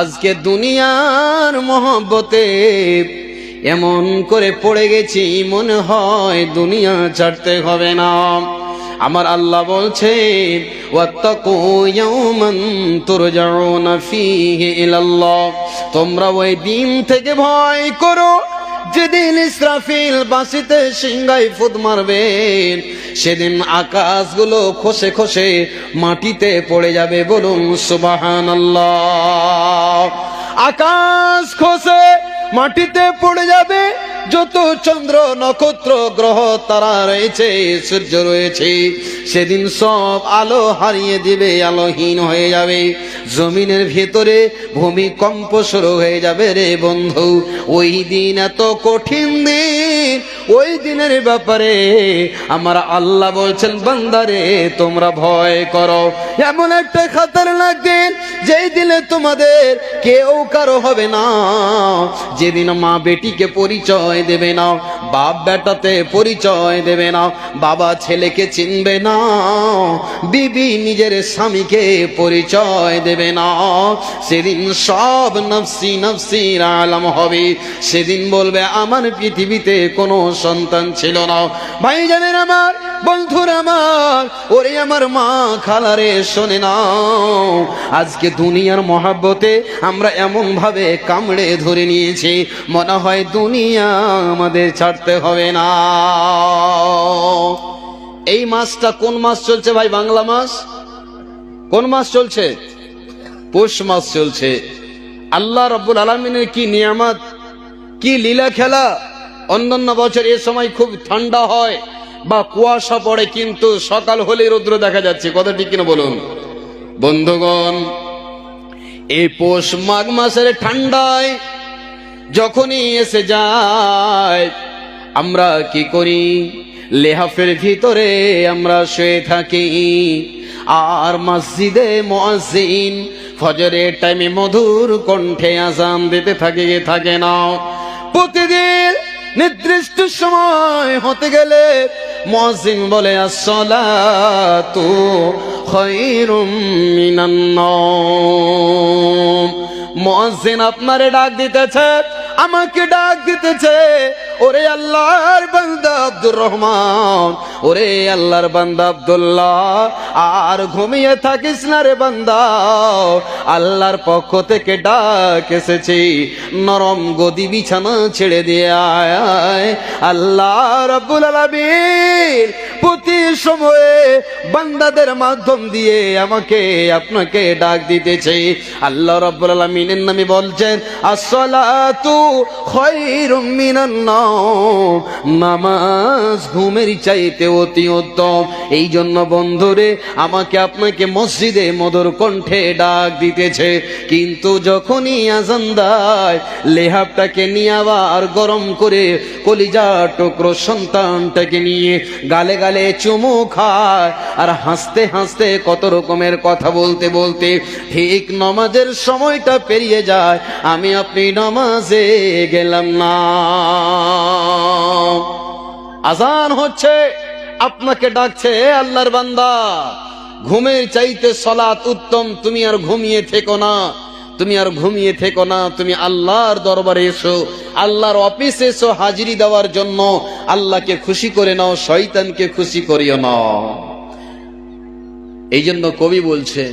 আজকে দুনিয়ার মহব্বতে এমন করে পড়ে গেছি, মনে হয় দুনিয়া ছাড়তে হবে না। আমার আল্লাহ বলছে তোমরা ওই দিন থেকে ভয় করো। যেদিন ইসরাফিল বাঁশিতে সিংহাই ফুদ মারবেন সেদিন আকাশগুলো খসে খসে মাটিতে পড়ে যাবে। বলুন সুবাহান আকাশ খসে মাটিতে পড়ে যাবে, যত চন্দ্র, নক্ষত্র, গ্রহ, তারা রয়েছে, সূর্য রয়েছে, সেদিন সব আলো হারিয়ে দিবে, আলোহীন হয়ে যাবে। জমিনের ভেতরে ভূমিকম্প শুরু হয়ে যাবে রে বন্ধু। ওই দিন এত কঠিন দিন, ওই দিনের ব্যাপারে আমার আল্লাহ বলছেন বান্দারে তোমরা ভয় করো। এমন একটা খাতার দিন যেই দিনে তোমাদের কেউ কারও হবে না, যেদিন মা বেটিকে পরিচয় দেবে না। বাপ বেটাতে পরিচয় দেবে না, বাবা ছেলেকে চিনবে না, বিবি নিজের স্বামীকে পরিচয় দেবে না। সেদিন সব নফসি নফসির আলম হবে। সেদিন বলবে, আমার পৃথিবীতে কোনো সন্তান ছিল না। ভাই জানেন আমার বন্ধুর আমার, ওরে আমার মা খালারে শোনে না আজকে দুনিয়ার মহাব্বতে আমরা এমন ভাবে কামড়ে ধরে নিয়েছি, মনে হয় দুনিয়া আমাদের ছাড়তে হবে না। এই মাসটা কোন মাস চলছে ভাই, বাংলা মাস? কোন মাস চলছে? পৌষ মাস চলছে। আল্লাহ রব্বুল আলমিনের কি নিয়ামত, কি লীলা খেলা? অন্যান্য বছর এ সময় খুব ঠান্ডা হয়। বা কুয়াশা পড়ে কিন্তু সকাল হলে রৌদ্র দেখা যাচ্ছে, কথা ঠিক কিনা বলুন? বন্ধুগণ, এই পৌষ মাঘ মাসের ঠান্ডায় যখনই এসে যায়, আমরা কি করি? লেহাফের ভিতরে আমরা শুয়ে থাকি। আর মসজিদে মুয়াজ্জিন ফজরের টাইমে মধুর কণ্ঠে আজান দিতে থাকে থাকে না। প্রতিদিন নির্দিষ্ট সময় হতে গেলে মজিম বলে আসলা তু মিনান্ন মজিন আপনারে ডাক দিতেছে আমাকে ডাক দিতেছে, ওরে আল্লাহর বান্দা আব্দুর রহমান, ওরে আল্লাহর বান্দা আব্দুল্লাহ, আর ঘুমিয়ে থাকিস না রে বান্দা, আল্লাহর পক্ষ থেকে ডাক এসেছি, নরম গদি বিছানা ছেড়ে দিয়ে আয়। আল্লাহ রব্বুল আলামিন, প্রতি সময়ে বান্দাদের মাধ্যম দিয়ে আমাকে, আপনাকে ডাক দিতেছে, আল্লাহ রব্বুল আলামিনের নামে বলছেন, আসসালাতু নামাজ ঘুমের চাইতে অতি উত্তম। এই জন্য বন্ধুরে, আমাকে আপনাকে মসজিদে মধুর কণ্ঠে ডাক দিতেছে। কিন্তু যখনই আজান দেয়, লেহাবটাকে নিয়ে আবার গরম করে কলিজা টুকরো সন্তানটাকে নিয়ে গালে গালে চুমু খায় আর হাসতে হাসতে কত রকমের কথা বলতে বলতে ঠিক নমাজের সময়টা পেরিয়ে যায়। আমি আপনি নমাজে গেলাম না। আজান হচ্ছে, আপনাকে ডাকছে আল্লাহর বান্দা, ঘুমের চাইতে সলাৎ উত্তম, তুমি আর ঘুমিয়ে থেকো না, তুমি আর ঘুমিয়ে থেকো না, তুমি আল্লাহর দরবারে এসো, আল্লাহর অফিসে এসো হাজিরি দেওয়ার জন্য, আল্লাহকে খুশি করে নাও, শয়তানকে খুশি করিও নাও এই জন্য কবি বলছে,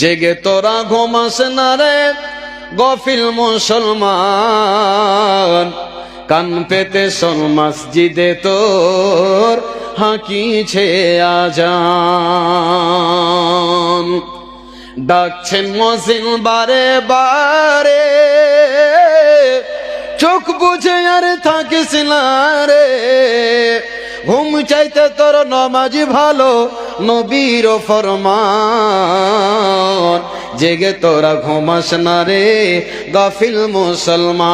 জেগে তোরা ঘুমাস না রে গফিল মুসলমান, কান পেতে শোন মসজিদে তোর হাঁকিছে আজান। ডাকছেন মজিল বারে বারে, চোখ বুঝে আর থাকিস না রে। ঘুম চাইতে তোর নমাজি ভালো, নবীর ফরমান। জেগে তোরা ঘুমাস না রে, গাফিল মুসলমান।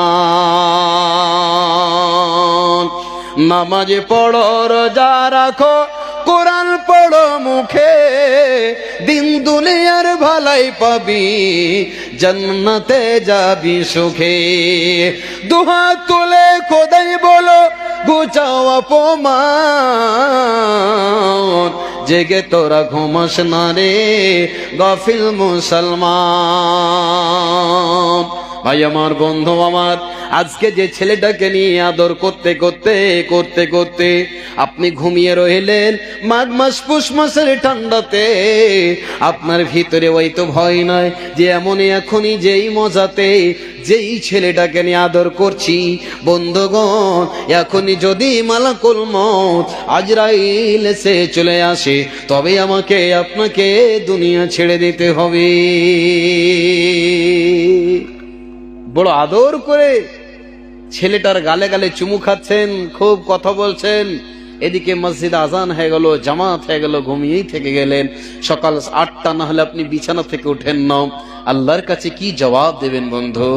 নামাজে পড়ো, রোজা রাখো, কোরআন পড়ো মুখে দিন দুনিয়ার ভালাই পাবি, জন্নতে যাবি সুখে। দুহা তুলে খোদাই বলো গুচাও অপমান। জেগে তোরা ঘুমাস না রে, গফিল মুসলমান। ভাই আমার বন্ধু আমার, আজকে যে ছেলেটাকে নিয়ে আদর করতে করতে করতে করতে আপনি ঘুমিয়ে রইলেন মাঘ মাস, পুষ মাসের ঠান্ডাতে আপনার ভিতরে ওই তো ভয় নয় যে এমনই এখনই যেই মজাতে, যেই ছেলেটাকে নিয়ে আদর করছি। বন্ধুগণ, এখনই যদি মালাকুল মত আজরাইল সে চলে আসে, তবে আমাকে, আপনাকে দুনিয়া ছেড়ে দিতে হবে। বড় আদর করে ছেলেটার গালে গালে চুমু খাচ্ছেন, খুব কথা বলছেন। এদিকে মসজিদ আজান হয়ে গেল, জামাত হয়ে গেল, ঘুমিয়েই থেকে গেলেন। সকাল আটটা না হলে আপনি বিছানা থেকে উঠেন না। আল্লাহর কাছে কি জবাব দেবেন বন্ধু?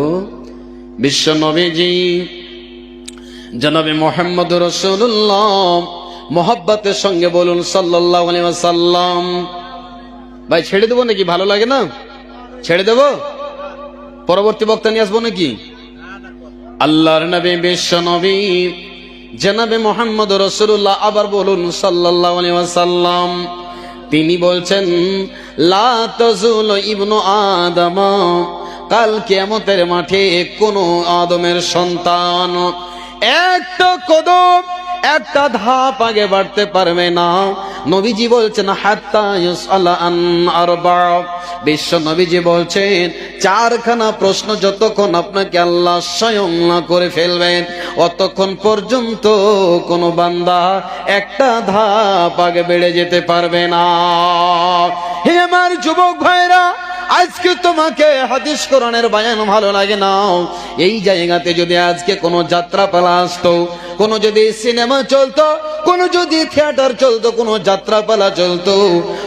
বিশ্ব নবীজি, জনাবে মোহাম্মদ রসুল্লাহ মোহাব্বতের সঙ্গে বলুন সাল্লাম ভাই, ছেড়ে দেবো নাকি? ভালো লাগে না? ছেড়ে দেবো? পরবর্তী বক্তা নিয়ে আসব নাকি? আল্লাহর নবী, বিশ্ব নবী জনাবে মোহাম্মদ রসুল্লাহ, আবার বলুন সাল্লাম তিনি বলছেন ইবনু আদম, কাল কেমতের মাঠে কোনো আদমের সন্তান, একটা কদম একটা ধাপ আগে বাড়তে পারবে না। নবীজি বলছেন বিশ্ব নবীজি বলছেন, চারখানা প্রশ্ন যতক্ষণ আপনাকে আল্লাহ স্বয়ং না করে ফেলবেন, অতক্ষণ পর্যন্ত কোন বান্দা একটা ধাপ আগে বেড়ে যেতে পারবে না। হে আমার যুবক ভাইরা, আজকে তোমাকে হাদিস কোরআনের বায়ান ভালো লাগে না। এই জায়গাতে যদি আজকে কোনো যাত্রা পালা আসতো কোনো যদি সিনেমা চলতো, কোনো যদি থিয়েটার চলতো, কোনো যাত্রা পালা চলতো,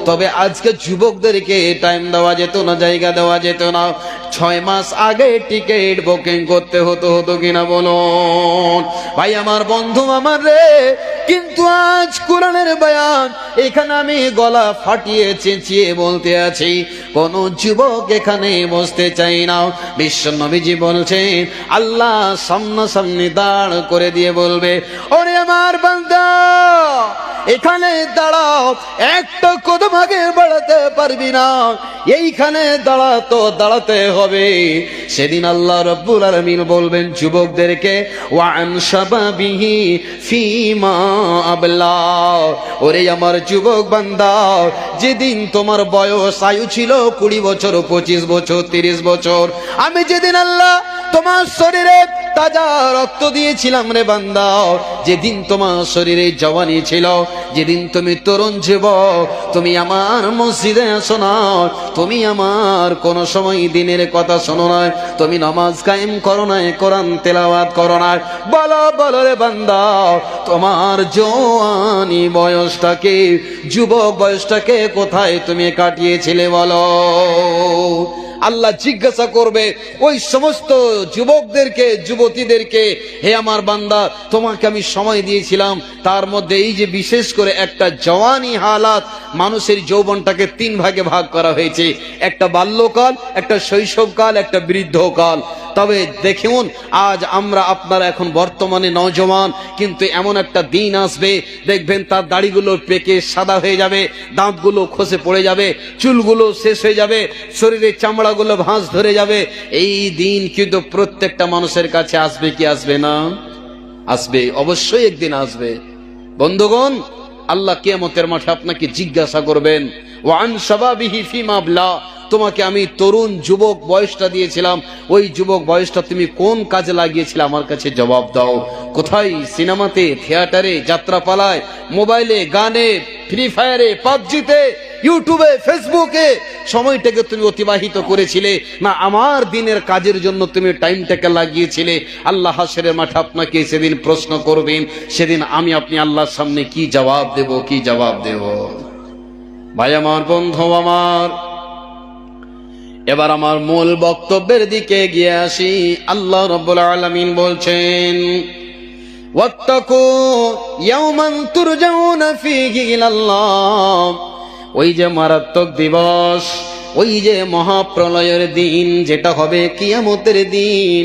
তবে আজকে যুবকদেরকে টাইম দেওয়া যেত না, জায়গা দেওয়া যেত না। ছয় মাস আগে টিকিট বুকিং করতে হতো হতো কিনা বলুন। ভাই, আমার বন্ধু আমার রে, কিন্তু আজ কোরআনের বয়ান, এখানে আমি গলা ফাটিয়ে চেঁচিয়ে বলতে আছি, কোন যুবক এখানে বসতে চাই না। বিশ্ব নবীজি বলছেন, আল্লাহ সামনাসামনি দাঁড় করে দিয়ে বলবে, ওরে আমার বান্দা, এখানে দাঁড়াও, একটা কদম আগে বাড়াতে পারবি না। এইখানে দাঁড়াতো দাঁড়াতে হবে। সেদিন আল্লাহ রব্বুল আলমিন বলবেন যুবকদেরকে, ওয়ান শাবাবিহি ফিমা আবলা। ওরে আমার যুবক বান্দা, যেদিন তোমার বয়স, আয়ু ছিল কুড়ি বছর, পঁচিশ বছর, তিরিশ বছর, আমি যেদিন আল্লাহ তোমার শরীরে তাজা রক্ত দিয়েছিলাম রে বান্দা। যেদিন তোমার শরীরে জওয়ানি ছিল, যেদিন তুমি তরুণ জীব তুমি আমার মসজিদে আসো না। তুমি আমার কোন সময় দিনের কথা শোনো না। তুমি নামাজ কায়েম করো না, কোরআন তেলাওয়াত করো না। বলো বলো রে বান্দা, তোমার জোয়ানি বয়সটাকে, যুবক বয়সটাকে কোথায় তুমি কাটিয়েছিলে বলো? আল্লাহ জিজ্ঞাসা করবে, ওই সমস্ত যুবকদেরকে, যুবতীদেরকে, হে আমার বান্দা, তোমাকে আমি সময় দিয়েছিলাম। তার মধ্যে এই যে বিশেষ করে একটা জওয়ানি হালাত, মানুষের যৌবনটাকে তিন ভাগে ভাগ করা হয়েছে। একটা বাল্যকাল, একটা শৈশবকাল, একটা বৃদ্ধকাল। তবে দেখুন, আজ আমরা আপনারা এখন বর্তমানে নজওয়ান, কিন্তু এমন একটা দিন আসবে, দেখবেন তার দাড়িগুলো পেকে সাদা হয়ে যাবে, দাঁতগুলো খসে পড়ে যাবে, চুলগুলো শেষ হয়ে যাবে শরীরের চামড়াগুলো ভাঁজ ধরে যাবে, এই দিন কিন্তু প্রত্যেকটা মানুষের কাছে আসবে কি আসবে না? আসবে, অবশ্যই একদিন আসবে। বন্ধুগণ, আল্লাহ কেমতের মাঠে আপনাকে জিজ্ঞাসা করবেন ওয়ান সবাবিহি ফিমা আবলা? তোমাকে আমি তরুণ যুবক বয়সটা দিয়েছিলাম। ওই যুবক বয়সটা তুমি কোন কাজে লাগিয়েছিলে? আমার কাছে জবাব দাও। কোথায়? সিনেমাতে, থিয়েটারে, যাত্রাপালায়, মোবাইলে, গানে ফ্রি ফায়ারে পাবজিতে, ইউটিউবে, ফেসবুকে। সময়টাকে তুমি অতিবাহিত করেছিলে। না, আমার দিনের কাজের জন্য তুমি টাইমটাকে লাগিয়েছিলে। আল্লাহ হাসের মাঠে আপনাকে সেদিন প্রশ্ন করবেন সেদিন আমি আপনি আল্লাহর সামনে কি জবাব দেব, কি জবাব দেব? ভাই, আমার বন্ধু, আমার এবার আমার মূল বক্তব্যের দিকে গিয়ে আসি। আল্লাহ রব্বুল আলামিন বলছেন ওই যে মারাত্মক দিবস, ওই যে মহাপ্রলয়ের দিন, যেটা হবে কিয়ামতের দিন,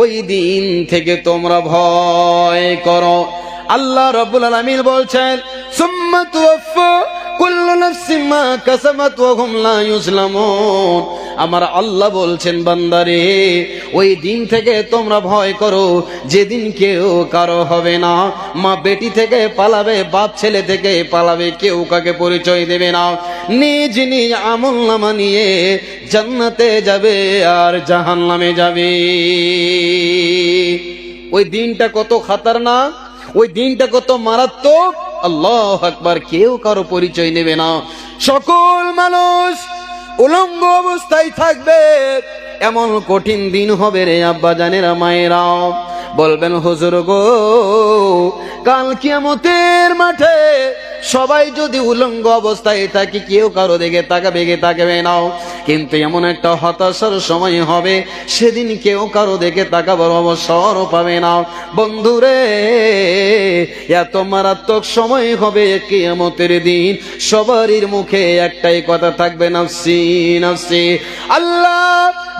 ওই দিন থেকে তোমরা ভয় করো। আল্লাহ রব্বুল আলামিন বলছেন, সুম্মা তুওয়াফা আমার আল্লাহ বলছেন, বান্দারে, ওই দিন থেকে তোমরা ভয় করো, যেদিন কেউ কারও হবে না। মা বেটি থেকে পালাবে, বাপ ছেলে থেকে পালাবে, কেউ কাকে পরিচয় দেবে না। নিজ নিজ আমল নামা নিয়ে জান্নাতে যাবে আর জাহান্নামে যাবে। ওই দিনটা কত খাতারনাক, ওই দিনটা কত মারাত্মক। আল্লাহ আকবার, কেউ কারও পরিচয় নেবে না। সকল মানুষ উলঙ্গ অবস্থায় থাকবে, এমন কঠিন দিন হবে রে আব্বা জানেরা মায়েরা। বলবেন, হুজুর গো, কাল কিয়ামতের মাঠে সবাই যদি উলঙ্গ অবস্থায় থাকি, কেউ কারও দিকে তাকাবে গে তাকাবে নাও কিন্তু এমন একটা হতাশার সময় হবে, সেদিন কেউ কারও দিকে তাকাবার অবসর পাবে না। বন্ধুরে, এত মারাত্মক সময় হবে কিয়ামতের দিন, সবারই মুখে একটাই কথা থাকবে, নাফসি নাফসি। আল্লাহ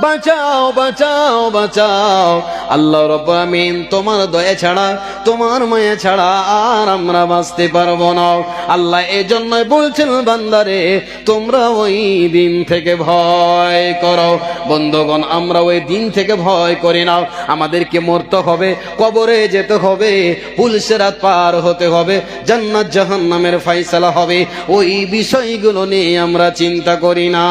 বাঁচাও বাঁচাও বাঁচাও। আল্লাহ রব্বুল আমিন তোমার দয়া ছাড়া, তোমার মায়া ছাড়া আর আমরা বাঁচতে পারব না। আল্লাহ এই জন্যই বলছেন, বান্দারে, তোমরা ওই দিন থেকে ভয় করো। বন্ধুগণ, আমরা ওই দিন থেকে ভয় করি না। আমাদেরকে মরতে হবে, কবরে যেতে হবে পুলিশেরাত পার হতে হবে, জান্নাত জাহান্নামের ফাইসালা হবে। ওই বিষয়গুলো নিয়ে আমরা চিন্তা করি না।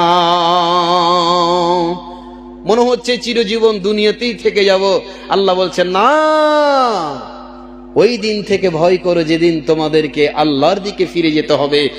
মনে হচ্ছে চিরজীবন দুনিয়াতেই থেকে যাব। আল্লাহ বলছেন, না, ওই দিন থেকে ভয় করো, যেদিন তোমাদেরকে আল্লাহর দিকে ফিরে যেতে হবে।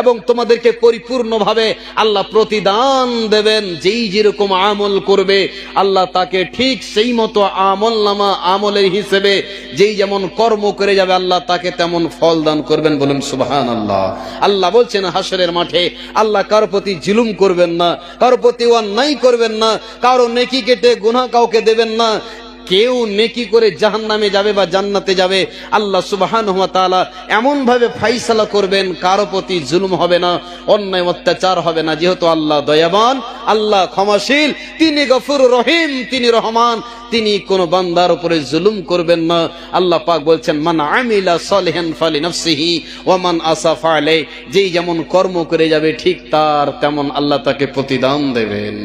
এবং তোমাদেরকে পরিপূর্ণভাবে আল্লাহ প্রতিদান দেবেন, যেই যেরকম আমল করবে, আল্লাহ তাকে ঠিক সেই মতো আমল নামা আমলের হিসেবে, যেই যেমন কর্ম করে যাবে, আল্লাহ তাকে তেমন ফল দান করবেন বলুন সুবহান আল্লাহ আল্লাহ বলছেন হাসরের মাঠে, আল্লাহ কারও প্রতি জুলুম করবেন না, কারও প্রতি অন্যায় করবেন না, কারও নেকি কেটে গুনাহ কাউকে দেবেন না কেউ নেকি করে জাহান নামে যাবে বা জান্নাতে যাবে, আল্লাহ সুবাহান তাআলা এমন ভাবে ফাইসালা করবেন, কারও প্রতি জুলুম হবে না, অন্যায় অত্যাচার হবে না। যেহেতু আল্লাহ দয়াবান, আল্লাহ ক্ষমাশীল, তিনি গফুর রহিম, তিনি রহমান, তিনি কোন বান্দার উপরে জুলুম করবেন না। আল্লাহ পাক বলছেন, মান আমিলা সলিহান ফালি নফসিহি ওয়া মান আসাফা আলাই যেই যেমন কর্ম করে যাবে, ঠিক তার তেমন আল্লাহ তাকে প্রতিদান দেবেন।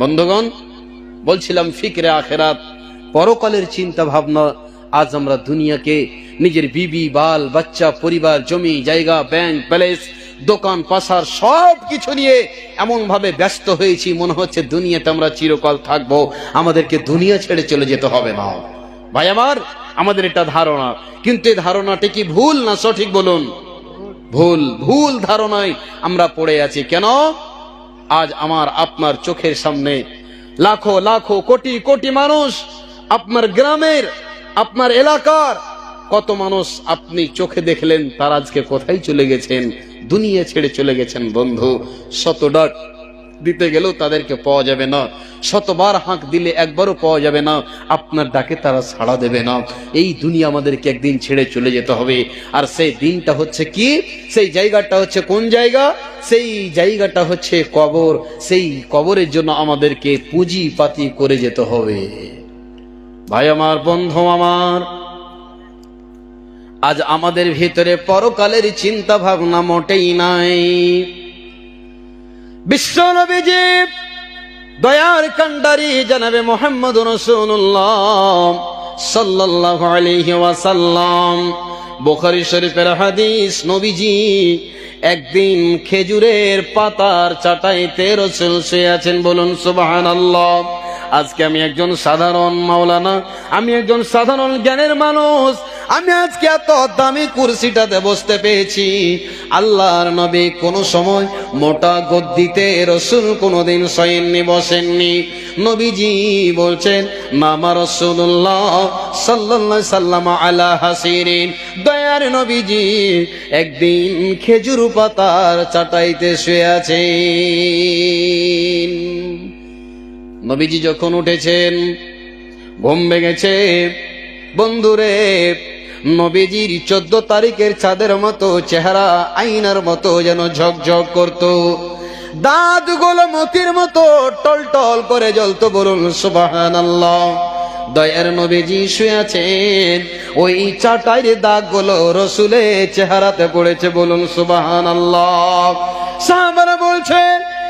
বন্ধুগণ, বলছিলাম ফিকরে আখেরাত পরকালের চিন্তা ভাবনা আজ আমরা দুনিয়াকে নিজের বিবি, বাল, বাচ্চা, পরিবার, জমি, জায়গা ব্যাংক প্যালেস দোকান, পাশার সব কিছু নিয়ে এমন ভাবে ব্যস্ত হয়েছি, মনে হচ্ছে দুনিয়াতে আমরা চিরকাল থাকব। আমাদেরকে দুনিয়া ছেড়ে চলে যেতে হবে না। ভাই আমার, আমাদের এটা ধারণা। কিন্তু এই ধারণাটি কি ভুল না সঠিক বলুন? ভুল ভুল ধারণায় আমরা পড়ে আছি। কেন? আজ আমার আপনার চোখের সামনে লাখো লাখো, কোটি কোটি মানুষ আপনার গ্রামের, আপনার এলাকার, কত মানুষ আপনি চোখে দেখলেন, তার আজকে কোথায় চলে গেছেন, দুনিয়া ছেড়ে চলে গেছেন বন্ধু, শত ডাক দিতে গেলেও তাদেরকে পাওয়া যাবে না, শতবার হাঁক দিলে একবারও পাওয়া যাবে না, আপনার ডাকে তারা সাড়া দেবে না, এই দুনিয়া আমাদেরকে একদিন ছেড়ে চলে যেতে হবে, আর সেই দিনটা হচ্ছে কি? সেই জায়গাটা হচ্ছে কোন জায়গা? সেই জায়গাটা হচ্ছে কবর, সেই কবরের জন্য আমাদেরকে পুঁজি পাতি করে যেতে হবে। ভাই আমার বন্ধু আমার, আজ আমাদের ভিতরে পরকালের চিন্তা ভাবনা মোটেই নাই। বিশ্ব নবীজি দয়ার কান্ডারি জানাবে মোহাম্মদ রসুল্লাহ সাল্লাল্লাহু আলাইহি ওয়াসাল্লাম। বুখারী শরীফের হাদিস, নবীজি একদিন খেজুরের পাতার চাটাইতে রসুল শুয়ে আছেন বলুন সুবহানাল্লাহ। আজকে আমি একজন সাধারণ মাওলানা, আমি একজন সাধারণ জ্ঞানের মানুষ, আমি আজকে এত দামি কুরসিটাতে বসতে পেয়েছি আল্লাহর নবী কোন সময় মোটা গদ্দিতে রসুল কোনোদিন শয়েননি বসেননি। নবীজি বলছেন, মামা রসুল্লাহ সাল্লাল্লাহু সাল্লাম আলা হাসিরিন। দয়ার নবীজি একদিন খেজুর পাতার চাটাইতে শুয়ে আছেন। নবীজি যখন উঠেছেন, ঘুম ভেঙেছে। বন্ধুরে, নবীজির চোদ্দ তারিখের চাঁদের মতো চেহারা আইনার মতো যেন ঝকঝক করত। দাঁতগুলো মতির মতো টল টল করে জ্বলতো বলুন সুবাহান আল্লাহ দয়ার নবীজি শুয়ে আছেন। ওই চাটাইয়ের দাগগুলো রসুলের চেহারাতে পড়েছে বলুন সুবাহান আল্লাহ সাহাবারা বলছেন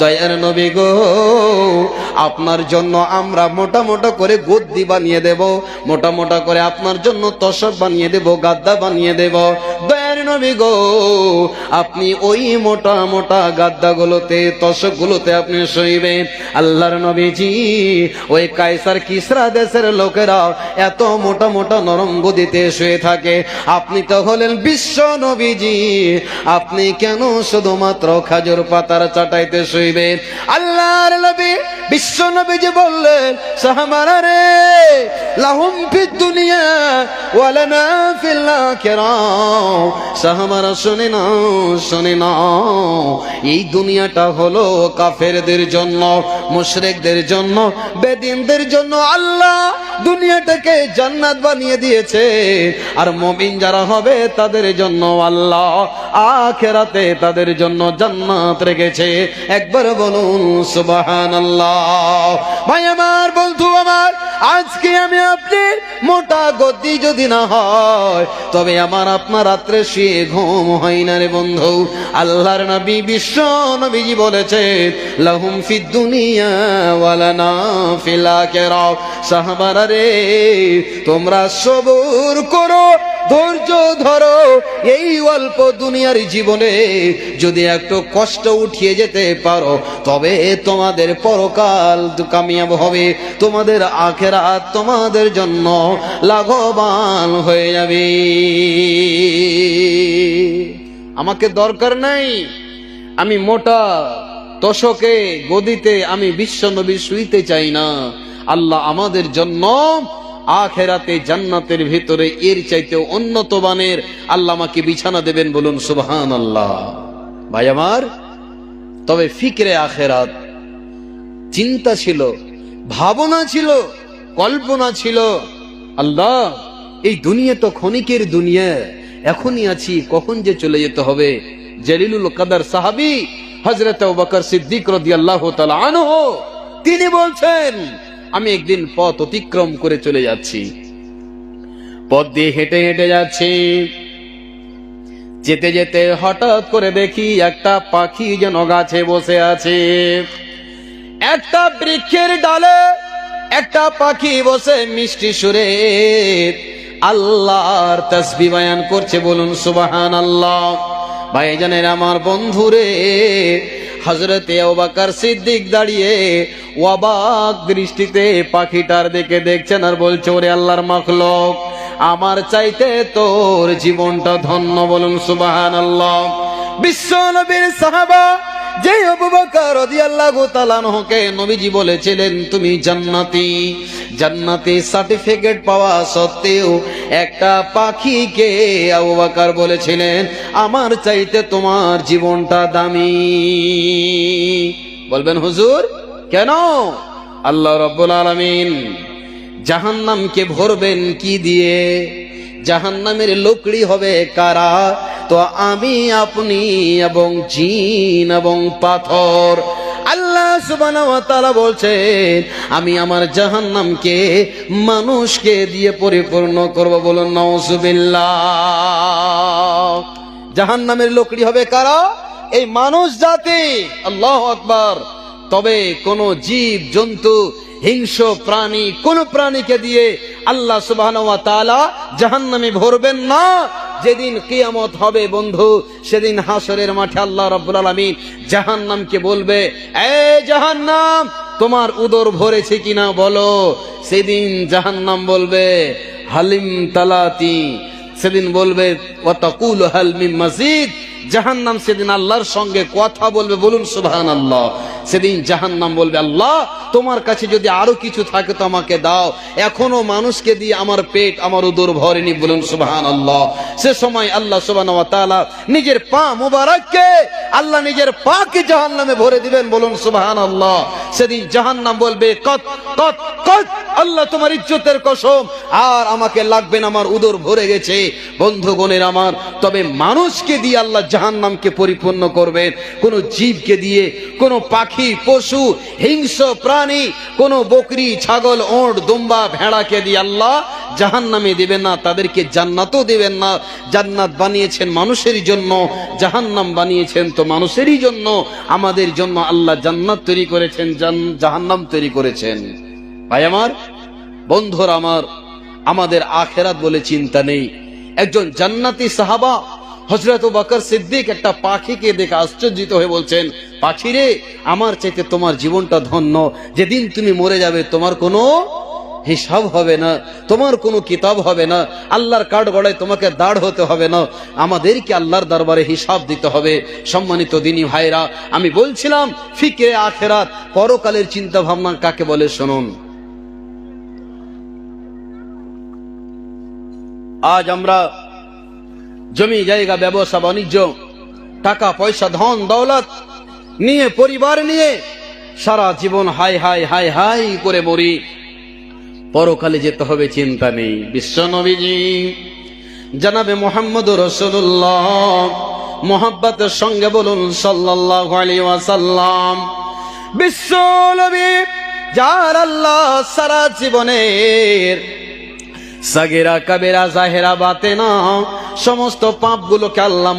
দয়ার নবী গো, আপনার জন্য আমরা মোটা মোটা করে গদ্দি বানিয়ে দেব, মোটা মোটা করে আপনার জন্য তসক বানিয়ে দেব, গাদ্দা বানিয়ে দেব। দয়ার নবী গো, আপনি ওই মোটা মোটা গাদ্দাগুলোতে তসকগুলোতে আপনি শুইবেন। আল্লাহর নবীজি, ওই কায়সার কিসরা দেশের লোকেরা এত মোটা মোটা নরম গদিতে শুয়ে থাকে। আপনি তো হলেন বিশ্ব নবীজি, আপনি কেন শুধুমাত্র খাজুর পাতার চাটাইতে শুইবেন আল্লাহর বিশ্ব নবীজি বললেন, সাহাবারা রে, লাহুম ফিদ দুনিয়া, ওয়ালানা ফিল আখিরা। সাহাবারা, শুনে নাও শুনে নাও, এই দুনিয়াটা হলো কাফেরদের জন্য, মুশরিকদের জন্য, বেদিনদের জন্য। আল্লাহ দুনিয়াটাকে জান্নাত বানিয়ে দিয়েছে, আর মুমিন যারা হবে তাদের জন্য আল্লাহ আখেরাতে তাদের জন্য জান্নাত রেখেছে। একবার বলুন, সুবহানাল্লাহ। ভাই আমার বন্ধু আমার, আজকে আমি আপনি মোটা গতি যদি না হয়, তবে আমার আপনার রাত্রে শুয়ে ঘুম হয় না রে বন্ধু। আল্লাহর নবী বিশ্ব নবীজি বলেছেন, লাহুম ফিদ দুনিয়া ওয়ালানা ফিল আখিরা সাহাবারা রে, তোমরা সবুর করো ধৈর্য ধরো। এই অল্প দুনিয়ার জীবনে যদি একটু কষ্ট উঠিয়ে যেতে পারো, তবে তোমাদের পরকাল কামিয়াব হবে। তোমাদের আখেরা তোমাদের জন্য লাভবান হয়ে যাবে। আমাকে দরকার নাই। আমি মোটা, তোষকে গদিতে আমি বিশ্ব নবী শুইতে চাই না। আল্লাহ আমাদের জন্য আখেরাতে জান্নাতের ভিতরে এর চাইতে উন্নত বানের আল্লাহ আমাকে বিছানা দেবেন বলুন সুবহান আল্লাহ ভাই আমার, তবে ফিকরে আখেরাত চিন্তা ছিল, ভাবনা ছিল, কল্পনা ছিল, আল্লাহ, এই দুনিয়া তো ক্ষণিকের দুনিয়া, এখনই আছি, কখন যে চলে যেতে হবে? জলিলুল কাদার সাহাবি হজরত সিদ্দিক রাদিয়াল্লাহু তাআলা আনহু, তিনি বলছেন আমি একদিন পথ অতিক্রম করে চলে যাচ্ছি। পথ দিয়ে হেঁটে হেঁটে যাচ্ছি। যেতে যেতে হঠাৎ করে দেখি একটা পাখি যেন গাছে বসে আছে। একটা বৃক্ষের ডালে একটা পাখি বসে মিষ্টি সুরে। আল্লাহর তসবি বয়ান করছে বলুন সুবাহান আল্লাহ ভাইজানের, আমার বন্ধুরে হজরতে ওবাকার সিদ্দিক দাঁড়িয়ে অবাক দৃষ্টিতে পাখিটার দিকে দেখছেন আর বলছে, ওরে আল্লাহর মখলক, আমার চাইতে তোর জীবনটা ধন্য বলুন সুবাহান আল্লাহ বিশ্ব নবীর সাহাবা যে তাআলা নবীজি বলেছিলেন, তুমি জান্নাতি। জান্নাতি সার্টিফিকেট পাওয়া সত্ত্বেও একটা পাখিকে আবু বকর বলেছিলেন, আমার চাইতে তোমার জীবনটা দামি। বলবেন, হুজুর, কেন? আল্লাহ রাব্বুল আলামিন জাহান্নামকে ভরবেন কি দিয়ে? জাহান্নামের লোকড়ি হবে কারা? তো আমি আপনি এবং জিন এবং পাথর। আল্লাহ তাআলা বলছেন, আমি আমার জাহান্নামকে মানুষকে দিয়ে পরিপূর্ণ করব বলুন, নাউজুবিল্লাহ। জাহান্নামের লোকড়ি হবে কারা? এই মানুষ জাতি। আল্লাহ আকবার। তবে কোন জীব, জন্তু হিংস্র প্রাণী, কোন প্রাণীকে দিয়ে আল্লাহ সুবাহ জাহান্নামে ভরবেন না। যেদিন কিয়ামত হবে বন্ধু, সেদিন হাসরের মাঠে আল্লাহ রাব্বুল আলামিন জাহান্নামকে বলবে, এ জাহান্নাম, তোমার উদর ভরেছে কিনা বলো? সেদিন জাহান্নাম বলবে, হালিম তালাতি। সেদিন বলবে ওয়াতাকুল হাল মিন মাজিদ জাহান্নাম সেদিন আল্লাহর সঙ্গে কথা বলবে, বলুন সুবহান আল্লাহ সেদিন জাহান্নাম বলবে, আল্লাহ, তোমার কাছে যদি আরও কিছু থাকে তো আমাকে দাও। এখনও মানুষকে দিয়ে আমার পেট, আমার উদর ভরেনি, বলুন সুবহান আল্লাহ সে সময় আল্লাহ তাআলা নিজের পা মুবারককে আল্লাহ নিজের পাকে জাহান্নামে ভরে দিবেন, বলুন সুবহান আল্লাহ সেদিন জাহান্নাম বলবে, কত কত কত, আল্লাহ তোমার ইজ্জতের কসম, আর আমাকে লাগবেন আমার উদর ভরে গেছে। বন্ধুগণের আমার, তবে মানুষকে দিয়ে আল্লাহ জাহান্নামকে পরিপূর্ণ করবেন। কোন জীবকে দিয়ে, কোন পাখি, পশু হিংস্র প্রাণী, কোন বকরি, ছাগল, ওঁট, দুম্বা, ভেড়াকে দিয়ে আল্লাহ জাহান্নামে দিবেন না, তাদেরকে জান্নাতও দিবেন না। জান্নাত বানিয়েছেন মানুষেরই জন্য, জাহান্নাম বানিয়েছেন তো মানুষেরই জন্য, আমাদের জন্য আল্লাহ জান্নাত তৈরি করেছেন জাহান্নাম তৈরি করেছেন। ভাই আমার, বন্ধুরা আমার, আমাদের আখেরাত বলে চিন্তা নেই। একজন জান্নাতি সাহাবা হজরত বাকর সিদ্দিক একটা পাখিকে দেখে আশ্চর্যিত হয়ে বলছেন পাখি রে আমার চাইতে তোমার জীবনটা ধন্য। যেদিন তুমি মরে যাবে, তোমার কোনো হিসাব হবে না, তোমার কোনো কিতাব হবে না, আল্লাহর কাঠ গড়ায় তোমাকে দাঁড় হতে হবে না। আমাদেরকে আল্লাহর দরবারে হিসাব দিতে হবে। সম্মানিত দিনী ভাইরা, আমি বলছিলাম, ফিকে আখেরাত, পরকালের চিন্তা ভাবনা কাকে বলে শুনুন। আজ আমরা জমি, জায়গা, ব্যবসা, বাণিজ্য, টাকা, পয়সা, ধন, দৌলত নিয়ে, পরিবার নিয়ে সারা জীবন হাই হাই হাই হাই করে মরি। পরকালে যেতে হবে, চিন্তা নেই। বিশ্ব নবীজি, জানাবে মোহাম্মদ রসুল্লাহ মোহাব্বতের সঙ্গে বলুন, সাল্লাল্লাহু আলাইহি ওয়াসাল্লাম। বিশ্ব নবী, যার আল্লাহ সারা জীবনের সাগেরা কাবেরা জাহেরা বাতে না সমস্ত পাপগুলোকে আল্লাহ